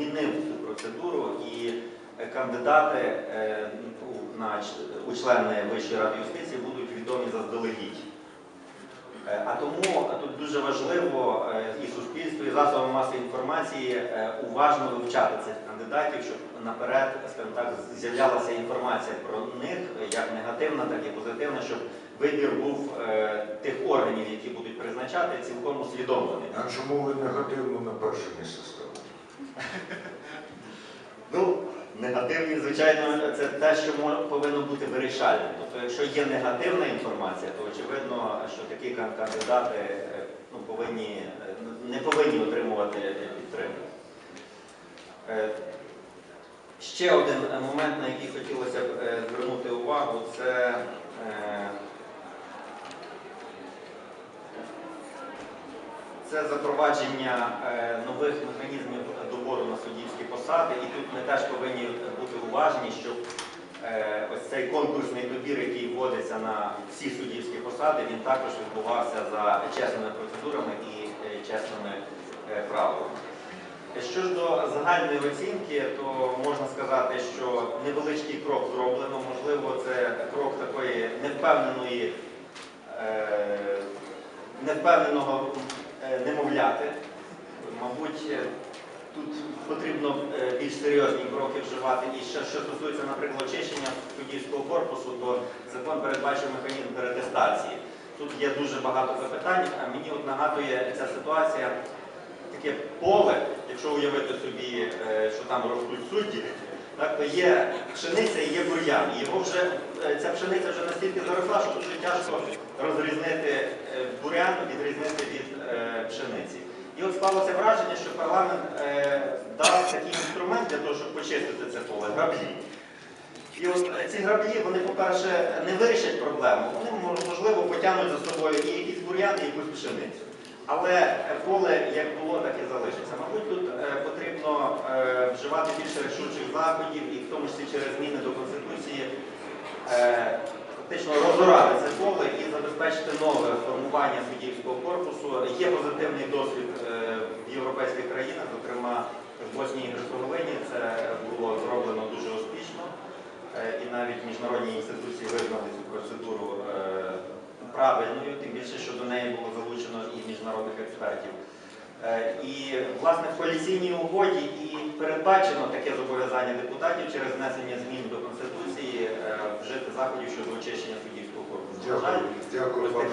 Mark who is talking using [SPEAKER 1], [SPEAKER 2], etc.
[SPEAKER 1] змінив цю процедуру і е, кандидати е, у- члени Вищої ради юстиції будуть відомі заздалегідь. Е, А тому тут дуже важливо і суспільству, і засобам масової інформації уважно вивчати цих кандидатів, щоб наперед, скажімо так, з'являлася інформація про них, як негативна, так і позитивна, щоб вибір був тих органів, які будуть призначати, цілком усвідомлений.
[SPEAKER 2] А чому ви негативно на перше місце ставите?
[SPEAKER 1] Ну, негативні, звичайно, це те, що повинно бути вирішальним. Тобто, якщо є негативна інформація, то очевидно, що такі кандидати е, ну, повинні, е, не повинні отримувати підтримку. Е, Ще один момент, на який хотілося б звернути увагу, це е, це запровадження е, нових механізмів добору на суддівські посади. І тут ми теж повинні бути уважні, щоб е, ось цей конкурсний добір, який вводиться на всі суддівські посади, він також відбувався за чесними процедурами і е, чесними правилами. Що ж до загальної оцінки, то можна сказати, що невеличкий крок зроблено. Можливо, це крок такої невпевненої, невпевненого немовляти. Мабуть, е, тут потрібно е, більш серйозні кроки вживати. І ще що стосується, наприклад, очищення суддівського корпусу, то закон передбачив механізм перетестації. Тут є дуже багато запитань. А мені от нагадує ця ситуація таке поле, якщо уявити собі, е, що там ростуть судді, так, то є пшениця і є бур'ян. Його вже, е, ця пшениця вже настільки заросла, що дуже тяжко розрізнити е, бур'ян, відрізнити від е. І от склалося враження, що парламент е, дав такий інструмент для того, щоб почистити це поле, граблі. І от ці граблі, вони, по-перше, не вирішать проблему, вони, можливо, потягнуть за собою і якісь бур'яни, і якусь пшеницю. Але поле як було, так і залишиться. Мабуть, тут е, потрібно е, вживати більше рішучих заходів, і в тому числі через зміни до Конституції е, фактично розорати це поле і забезпечити нове формування суддівського корпусу. Є позитивний досвід е, в європейських країнах, зокрема в Боснії і Герцеговині це було зроблено дуже успішно. Е, І навіть міжнародні інституції визнали цю процедуру е, правильною, тим більше, що до неї було залучено і міжнародних експертів. І, власне, в коаліційній угоді і передбачено таке зобов'язання депутатів через внесення змін до Конституції вжити заходів щодо очищення жаль,
[SPEAKER 2] Дякую. Дякую, пане